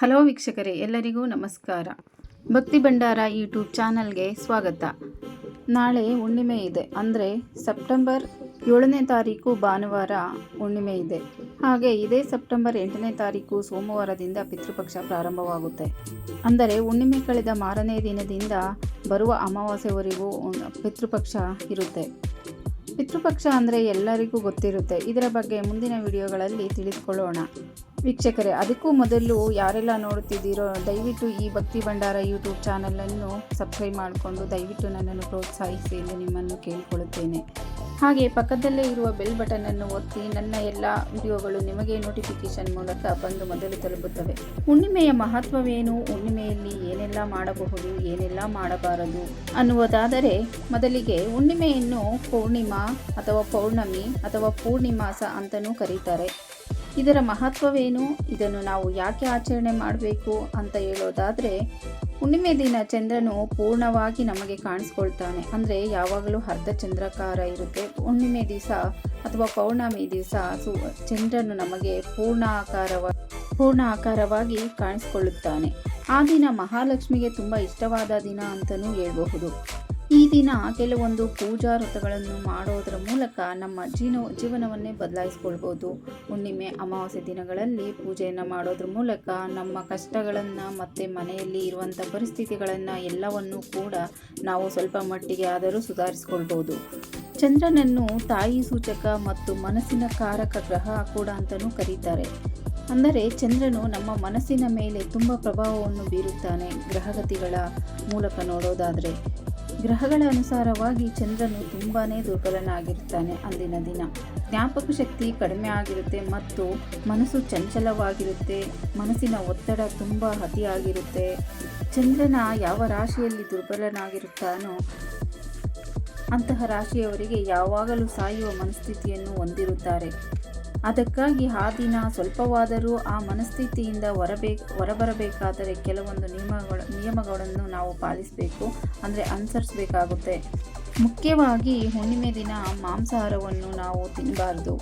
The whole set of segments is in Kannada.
ಹಲೋ ವೀಕ್ಷಕರೇ, ಎಲ್ಲರಿಗೂ ನಮಸ್ಕಾರ. ಭಕ್ತಿ ಭಂಡಾರ ಯೂಟ್ಯೂಬ್ ಚಾನಲ್ಗೆ ಸ್ವಾಗತ. ನಾಳೆ ಹುಣ್ಣಿಮೆ ಇದೆ. ಅಂದರೆ ಸೆಪ್ಟೆಂಬರ್ ಏಳನೇ ತಾರೀಕು ಭಾನುವಾರ ಹುಣ್ಣಿಮೆ ಇದೆ. ಹಾಗೆ ಇದೇ ಸೆಪ್ಟೆಂಬರ್ ಎಂಟನೇ ತಾರೀಕು ಸೋಮವಾರದಿಂದ ಪಿತೃಪಕ್ಷ ಪ್ರಾರಂಭವಾಗುತ್ತೆ. ಅಂದರೆ ಹುಣ್ಣಿಮೆ ಕಳೆದ ಮಾರನೇ ದಿನದಿಂದ ಬರುವ ಅಮಾವಾಸ್ಯವರೆಗೂ ಪಿತೃಪಕ್ಷ ಇರುತ್ತೆ. ಪಿತೃಪಕ್ಷ ಅಂದರೆ ಎಲ್ಲರಿಗೂ ಗೊತ್ತಿರುತ್ತೆ. ಇದರ ಬಗ್ಗೆ ಮುಂದಿನ ವಿಡಿಯೋಗಳಲ್ಲಿ ತಿಳಿದುಕೊಳ್ಳೋಣ. ವೀಕ್ಷಕರೇ, ಅದಕ್ಕೂ ಮೊದಲು ಯಾರೆಲ್ಲ ನೋಡುತ್ತಿದ್ದೀರೋ, ದಯವಿಟ್ಟು ಈ ಭಕ್ತಿ ಭಂಡಾರ ಯೂಟ್ಯೂಬ್ ಚಾನಲನ್ನು ಸಬ್ಸ್ಕ್ರೈಬ್ ಮಾಡಿಕೊಂಡು ದಯವಿಟ್ಟು ನನ್ನನ್ನು ಪ್ರೋತ್ಸಾಹಿಸಿ ಎಂದು ನಿಮ್ಮನ್ನು ಕೇಳಿಕೊಳ್ಳುತ್ತೇನೆ. ಹಾಗೆ ಪಕ್ಕದಲ್ಲೇ ಇರುವ ಬೆಲ್ ಬಟನನ್ನು ಒತ್ತಿ ನನ್ನ ಎಲ್ಲ ವಿಡಿಯೋಗಳು ನಿಮಗೆ ನೋಟಿಫಿಕೇಶನ್ ಮೂಲಕ ಬಂದು ಮೊದಲು ತಲುಪುತ್ತವೆ. ಹುಣ್ಣಿಮೆಯ ಮಹತ್ವವೇನು? ಹುಣ್ಣಿಮೆಯಲ್ಲಿ ಏನೆಲ್ಲ ಮಾಡಬಹುದು? ಏನೆಲ್ಲ ಮಾಡಬಾರದು? ಅನ್ನುವುದಾದರೆ, ಮೊದಲಿಗೆ ಹುಣ್ಣಿಮೆಯನ್ನು ಪೂರ್ಣಿಮಾ ಅಥವಾ ಪೌರ್ಣಮಿ ಅಥವಾ ಪೂರ್ಣಿಮಾಸ ಅಂತಲೂ ಕರೀತಾರೆ. ಇದರ ಮಹತ್ವವೇನು? ಇದನ್ನು ನಾವು ಯಾಕೆ ಆಚರಣೆ ಮಾಡಬೇಕು ಅಂತ ಹೇಳೋದಾದರೆ ಹುಣ್ಣಿಮೆ ದಿನ ಚಂದ್ರನು ಪೂರ್ಣವಾಗಿ ನಮಗೆ ಕಾಣಿಸ್ಕೊಳ್ತಾನೆ. ಅಂದರೆ ಯಾವಾಗಲೂ ಅರ್ಧ ಚಂದ್ರಕಾರ ಇರುತ್ತೆ. ಹುಣ್ಣಿಮೆ ದಿವಸ ಅಥವಾ ಪೌರ್ಣಮಿ ದಿವಸ ಚಂದ್ರನು ನಮಗೆ ಪೂರ್ಣ ಆಕಾರವ, ಪೂರ್ಣ ಆಕಾರವಾಗಿ ಕಾಣಿಸ್ಕೊಳ್ಳುತ್ತಾನೆ. ಆ ದಿನ ಮಹಾಲಕ್ಷ್ಮಿಗೆ ತುಂಬ ಇಷ್ಟವಾದ ದಿನ ಅಂತಲೂ ಹೇಳಬಹುದು. ಈ ದಿನ ಕೆಲವೊಂದು ಪೂಜಾ ವ್ರತಗಳನ್ನು ಮಾಡೋದರ ಮೂಲಕ ನಮ್ಮ ಜೀವ ಜೀವನವನ್ನೇ ಬದಲಾಯಿಸ್ಕೊಳ್ಬೋದು. ಹುಣ್ಣಿಮೆ, ಅಮಾವಾಸ್ಯೆ ದಿನಗಳಲ್ಲಿ ಪೂಜೆಯನ್ನು ಮಾಡೋದ್ರ ಮೂಲಕ ನಮ್ಮ ಕಷ್ಟಗಳನ್ನು ಮತ್ತು ಮನೆಯಲ್ಲಿ ಇರುವಂಥ ಪರಿಸ್ಥಿತಿಗಳನ್ನು ಎಲ್ಲವನ್ನೂ ಕೂಡ ನಾವು ಸ್ವಲ್ಪ ಮಟ್ಟಿಗೆ ಆದರೂ ಸುಧಾರಿಸ್ಕೊಳ್ಬೋದು. ಚಂದ್ರನನ್ನು ತಾಯಿ ಸೂಚಕ ಮತ್ತು ಮನಸ್ಸಿನ ಕಾರಕ ಗ್ರಹ ಕೂಡ ಅಂತಲೂ ಕರೀತಾರೆ. ಅಂದರೆ ಚಂದ್ರನು ನಮ್ಮ ಮನಸ್ಸಿನ ಮೇಲೆ ತುಂಬ ಪ್ರಭಾವವನ್ನು ಬೀರುತ್ತಾನೆ ಗ್ರಹಗತಿಗಳ ಮೂಲಕ ನೋಡೋದಾದರೆ. ಗ್ರಹಗಳ ಅನುಸಾರವಾಗಿ ಚಂದ್ರನು ತುಂಬಾ ದುರ್ಬಲನಾಗಿರ್ತಾನೆ ಅಂದಿನ ದಿನ. ಜ್ಞಾಪಕ ಶಕ್ತಿ ಕಡಿಮೆ ಆಗಿರುತ್ತೆ ಮತ್ತು ಮನಸ್ಸು ಚಂಚಲವಾಗಿರುತ್ತೆ, ಮನಸ್ಸಿನ ಒತ್ತಡ ತುಂಬ ಅತಿಯಾಗಿರುತ್ತೆ. ಚಂದ್ರನ ಯಾವ ರಾಶಿಯಲ್ಲಿ ದುರ್ಬಲನಾಗಿರುತ್ತಾನೋ ಅಂತಹ ರಾಶಿಯವರಿಗೆ ಯಾವಾಗಲೂ ಸಾಯುವ ಮನಸ್ಥಿತಿಯನ್ನು ಹೊಂದಿರುತ್ತಾರೆ. ಅದಕ್ಕಾಗಿ ಆ ದಿನ ಸ್ವಲ್ಪವಾದರೂ ಆ ಮನಸ್ಥಿತಿಯಿಂದ ಹೊರಬೇಕು ಹೊರಬರಬೇಕಾದರೆ ಕೆಲವೊಂದು ನಿಯಮಗಳ, ನಿಯಮಗಳನ್ನು ನಾವು ಪಾಲಿಸಬೇಕು, ಅಂದರೆ ಅನುಸರಿಸಬೇಕಾಗುತ್ತೆ. ಮುಖ್ಯವಾಗಿ ಹುಣ್ಣಿಮೆ ದಿನ ಮಾಂಸಾಹಾರವನ್ನು ನಾವು ತಿನ್ನಬಾರ್ದು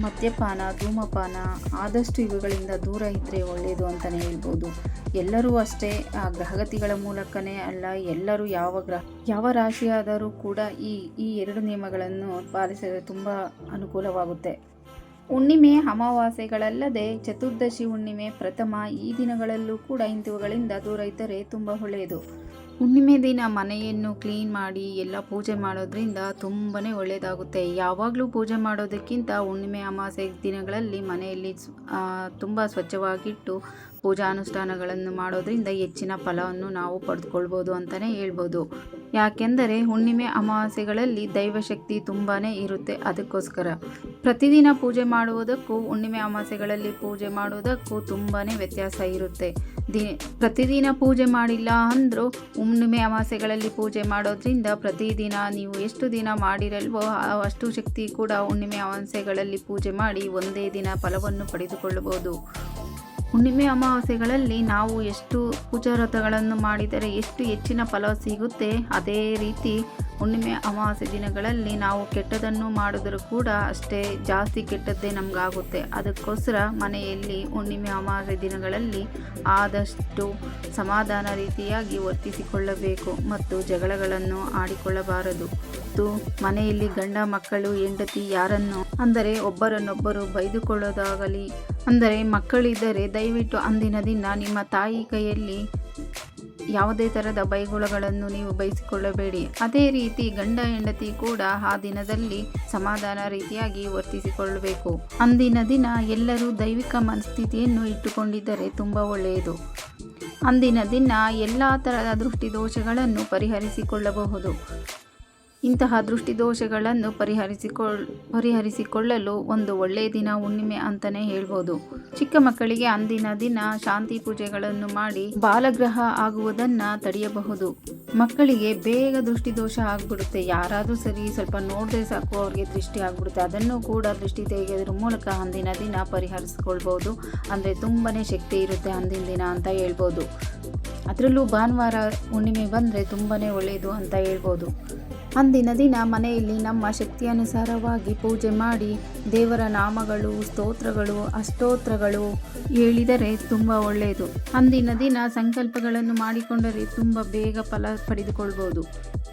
ಮದ್ಯಪಾನ, ಧೂಮಪಾನ ಆದಷ್ಟು ಇವುಗಳಿಂದ ದೂರ ಇದ್ದರೆ ಒಳ್ಳೆಯದು ಅಂತಲೇ ಹೇಳ್ಬೋದು. ಎಲ್ಲರೂ ಅಷ್ಟೇ, ಆ ಗ್ರಹಗತಿಗಳ ಮೂಲಕನೇ ಅಲ್ಲ, ಎಲ್ಲರೂ ಯಾವ ಗ್ರಹ, ಯಾವ ರಾಶಿಯಾದರೂ ಕೂಡ ಈ ಈ ಎರಡು ನಿಯಮಗಳನ್ನು ಪಾಲಿಸಿದರೆ ತುಂಬ ಅನುಕೂಲವಾಗುತ್ತೆ. ಹುಣ್ಣಿಮೆ ಅಮಾವಾಸ್ಯೆಗಳಲ್ಲದೆ ಚತುರ್ದಶಿ ಹುಣ್ಣಿಮೆ ಪ್ರಥಮ ಈ ದಿನಗಳಲ್ಲೂ ಕೂಡ ಇಂಥವುಗಳಿಂದ ದೂರ ಇದ್ದರೆ ತುಂಬ ಒಳ್ಳೆಯದು. ಹುಣ್ಣಿಮೆ ದಿನ ಮನೆಯನ್ನು ಕ್ಲೀನ್ ಮಾಡಿ ಎಲ್ಲ ಪೂಜೆ ಮಾಡೋದ್ರಿಂದ ತುಂಬಾ ಒಳ್ಳೆಯದಾಗುತ್ತೆ ಯಾವಾಗಲೂ ಪೂಜೆ ಮಾಡೋದಕ್ಕಿಂತ ಹುಣ್ಣಿಮೆ ಅಮಾವಾಸ್ಯೆ ದಿನಗಳಲ್ಲಿ ಮನೆಯಲ್ಲಿ ತುಂಬ ಸ್ವಚ್ಛವಾಗಿಟ್ಟು ಪೂಜಾ ಅನುಷ್ಠಾನಗಳನ್ನು ಮಾಡೋದ್ರಿಂದ ಹೆಚ್ಚಿನ ಫಲವನ್ನು ನಾವು ಪಡೆದುಕೊಳ್ಬೋದು ಅಂತಲೇ ಹೇಳ್ಬೋದು. ಯಾಕೆಂದರೆ ಹುಣ್ಣಿಮೆ ಅಮಾವಾಸ್ಯೆಗಳಲ್ಲಿ ದೈವಶಕ್ತಿ ತುಂಬಾ ಇರುತ್ತೆ ಅದಕ್ಕೋಸ್ಕರ. ಪ್ರತಿದಿನ ಪೂಜೆ ಮಾಡುವುದಕ್ಕೂ ಹುಣ್ಣಿಮೆ ಅಮಾವಾಸ್ಯೆಗಳಲ್ಲಿ ಪೂಜೆ ಮಾಡುವುದಕ್ಕೂ ತುಂಬಾ ವ್ಯತ್ಯಾಸ ಇರುತ್ತೆ. ದಿ, ಪ್ರತಿದಿನ ಪೂಜೆ ಮಾಡಿಲ್ಲ ಅಂದರೂ ಹುಣ್ಣಿಮೆ ಅಮಾಸೆಗಳಲ್ಲಿ ಪೂಜೆ ಮಾಡೋದ್ರಿಂದ ಪ್ರತಿದಿನ ನೀವು ಎಷ್ಟು ದಿನ ಮಾಡಿರಲ್ವೋ ಅಷ್ಟು ಶಕ್ತಿ ಕೂಡ ಹುಣ್ಣಿಮೆ ಅಮಾಸೆಗಳಲ್ಲಿ ಪೂಜೆ ಮಾಡಿ ಒಂದೇ ದಿನ ಫಲವನ್ನು ಪಡೆದುಕೊಳ್ಳಬಹುದು. ಹುಣ್ಣಿಮೆ ಅಮಾವಾಸ್ಯೆಗಳಲ್ಲಿ ನಾವು ಎಷ್ಟು ಪೂಜಾ ವ್ರತಗಳನ್ನು ಮಾಡಿದರೆ ಎಷ್ಟು ಹೆಚ್ಚಿನ ಫಲ ಸಿಗುತ್ತೆ? ಅದೇ ರೀತಿ ಹುಣ್ಣಿಮೆ ಅಮಾವಾಸ್ಯೆ ದಿನಗಳಲ್ಲಿ ನಾವು ಕೆಟ್ಟದನ್ನು ಮಾಡಿದರೂ ಕೂಡ ಅಷ್ಟೇ ಜಾಸ್ತಿ ಕೆಟ್ಟದ್ದೇ ನಮಗಾಗುತ್ತೆ. ಅದಕ್ಕೋಸ್ಕರ ಮನೆಯಲ್ಲಿ ಹುಣ್ಣಿಮೆ ಅಮಾವಾಸ್ಯೆ ದಿನಗಳಲ್ಲಿ ಆದಷ್ಟು ಸಮಾಧಾನ ರೀತಿಯಾಗಿ ವರ್ತಿಸಿಕೊಳ್ಳಬೇಕು ಮತ್ತು ಜಗಳಗಳನ್ನು ಆಡಿಕೊಳ್ಳಬಾರದು. ಮತ್ತು ಮನೆಯಲ್ಲಿ ಗಂಡ ಮಕ್ಕಳು, ಹೆಂಡತಿ ಯಾರನ್ನು ಅಂದರೆ ಒಬ್ಬರನ್ನೊಬ್ಬರು ಬೈದುಕೊಳ್ಳೋದಾಗಲಿ, ಅಂದರೆ ಮಕ್ಕಳಿದ್ದರೆ ದಯವಿಟ್ಟು ಅಂದಿನ ದಿನ ನಿಮ್ಮ ತಾಯಿ ಕೈಯಲ್ಲಿ ಯಾವುದೇ ಥರದ ಬೈಗುಳಗಳನ್ನು ನೀವು ಬಯಸಿಕೊಳ್ಳಬೇಡಿ. ಅದೇ ರೀತಿ ಗಂಡ ಹೆಂಡತಿ ಕೂಡ ಆ ದಿನದಲ್ಲಿ ಸಮಾಧಾನ ರೀತಿಯಾಗಿ ವರ್ತಿಸಿಕೊಳ್ಳಬೇಕು. ಅಂದಿನ ದಿನ ಎಲ್ಲರೂ ದೈವಿಕ ಮನಸ್ಥಿತಿಯನ್ನು ಇಟ್ಟುಕೊಂಡಿದ್ದರೆ ತುಂಬ ಒಳ್ಳೆಯದು. ಅಂದಿನ ದಿನ ಎಲ್ಲ ಥರದ ದೃಷ್ಟಿದೋಷಗಳನ್ನು ಪರಿಹರಿಸಿಕೊಳ್ಳಬಹುದು. ಇಂತಹ ದೃಷ್ಟಿದೋಷಗಳನ್ನು ಪರಿಹರಿಸಿಕೊಳ್ಳ ಪರಿಹರಿಸಿಕೊಳ್ಳಲು ಒಂದು ಒಳ್ಳೆಯ ದಿನ ಹುಣ್ಣಿಮೆ ಅಂತಲೇ ಹೇಳ್ಬೋದು. ಚಿಕ್ಕ ಮಕ್ಕಳಿಗೆ ಅಂದಿನ ದಿನ ಶಾಂತಿ ಪೂಜೆಗಳನ್ನು ಮಾಡಿ ಬಾಲಗ್ರಹ ಆಗುವುದನ್ನು ತಡೆಯಬಹುದು. ಮಕ್ಕಳಿಗೆ ಬೇಗ ದೃಷ್ಟಿದೋಷ ಆಗ್ಬಿಡುತ್ತೆ. ಯಾರಾದರೂ ಸರಿ ಸ್ವಲ್ಪ ನೋಡಿದ್ರೆ ಸಾಕು, ಅವ್ರಿಗೆ ದೃಷ್ಟಿ ಆಗ್ಬಿಡುತ್ತೆ. ಅದನ್ನು ಕೂಡ ದೃಷ್ಟಿ ತೆಗೆಯೋದ್ರ ಮೂಲಕ ಅಂದಿನ ದಿನ ಪರಿಹರಿಸಿಕೊಳ್ಬೋದು. ಅಂದರೆ ತುಂಬಾ ಶಕ್ತಿ ಇರುತ್ತೆ ಅಂದಿನ ದಿನ ಅಂತ ಹೇಳ್ಬೋದು. ಅದರಲ್ಲೂ ಭಾನುವಾರ ಹುಣ್ಣಿಮೆ ಬಂದರೆ ತುಂಬಾ ಒಳ್ಳೆಯದು ಅಂತ ಹೇಳ್ಬೋದು. ಅಂದಿನ ದಿನ ಮನೆಯಲ್ಲಿ ನಮ್ಮ ಶಕ್ತಿಯನುಸಾರವಾಗಿ ಪೂಜೆ ಮಾಡಿ ದೇವರ ನಾಮಗಳು, ಸ್ತೋತ್ರಗಳು, ಅಷ್ಟೋತ್ರಗಳು ಹೇಳಿದರೆ ತುಂಬ ಒಳ್ಳೆಯದು. ಅಂದಿನ ದಿನ ಸಂಕಲ್ಪಗಳನ್ನು ಮಾಡಿಕೊಂಡರೆ ತುಂಬ ಬೇಗ ಫಲ ಪಡೆದುಕೊಳ್ಬೋದು.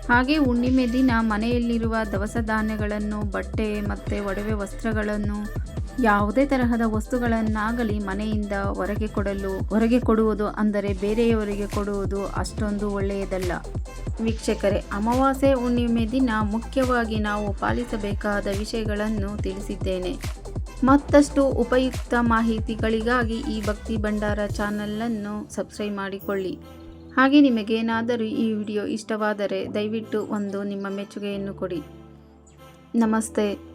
ಹಾಗೆ ಹುಣ್ಣಿಮೆ ದಿನ ಮನೆಯಲ್ಲಿರುವ ದವಸ ಧಾನ್ಯಗಳನ್ನು, ಬಟ್ಟೆ ಮತ್ತು ಒಡವೆ ವಸ್ತ್ರಗಳನ್ನು ಯಾವುದೇ ತರಹದ ವಸ್ತುಗಳನ್ನಾಗಲಿ ಮನೆಯಿಂದ ಹೊರಗೆ ಕೊಡಲು, ಹೊರಗೆ ಕೊಡುವುದು ಅಂದರೆ ಬೇರೆಯವರಿಗೆ ಕೊಡುವುದು ಅಷ್ಟೊಂದು ಒಳ್ಳೆಯದಲ್ಲ. ವೀಕ್ಷಕರೇ, ಅಮಾವಾಸ್ಯೆ ಹುಣ್ಣಿಮೆ ದಿನ ಮುಖ್ಯವಾಗಿ ನಾವು ಪಾಲಿಸಬೇಕಾದ ವಿಷಯಗಳನ್ನು ತಿಳಿಸಿದ್ದೇನೆ. ಮತ್ತಷ್ಟು ಉಪಯುಕ್ತ ಮಾಹಿತಿಗಳಿಗಾಗಿ ಈ ಭಕ್ತಿ ಭಂಡಾರ ಚಾನಲನ್ನು ಸಬ್ಸ್ಕ್ರೈಬ್ ಮಾಡಿಕೊಳ್ಳಿ. ಹಾಗೆ ನಿಮಗೇನಾದರೂ ಈ ವಿಡಿಯೋ ಇಷ್ಟವಾದರೆ ದಯವಿಟ್ಟು ಒಂದು ನಿಮ್ಮ ಮೆಚ್ಚುಗೆಯನ್ನು ಕೊಡಿ. ನಮಸ್ತೆ.